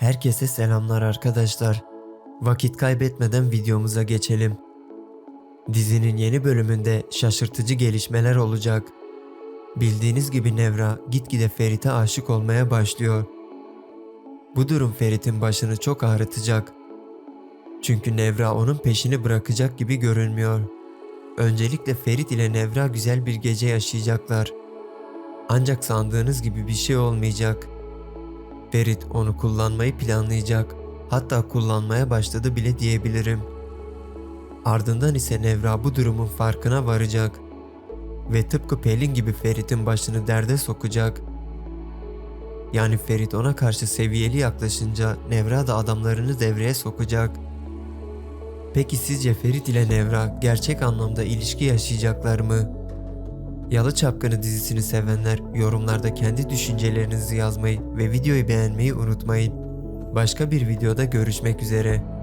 Herkese selamlar arkadaşlar. Vakit kaybetmeden videomuza geçelim. Dizinin yeni bölümünde şaşırtıcı gelişmeler olacak. Bildiğiniz gibi Nevra gitgide Ferit'e aşık olmaya başlıyor. Bu durum Ferit'in başını çok ağrıtacak. Çünkü Nevra onun peşini bırakacak gibi görünmüyor. Öncelikle Ferit ile Nevra güzel bir gece yaşayacaklar. Ancak sandığınız gibi bir şey olmayacak. Ferit onu kullanmayı planlayacak. Hatta kullanmaya başladı bile diyebilirim. Ardından ise Nevra bu durumun farkına varacak. Ve tıpkı Pelin gibi Ferit'in başını derde sokacak. Yani Ferit ona karşı seviyeli yaklaşınca Nevra da adamlarını devreye sokacak. Peki sizce Ferit ile Nevra gerçek anlamda ilişki yaşayacaklar mı? Yalı Çapkını dizisini sevenler yorumlarda kendi düşüncelerinizi yazmayı ve videoyu beğenmeyi unutmayın. Başka bir videoda görüşmek üzere.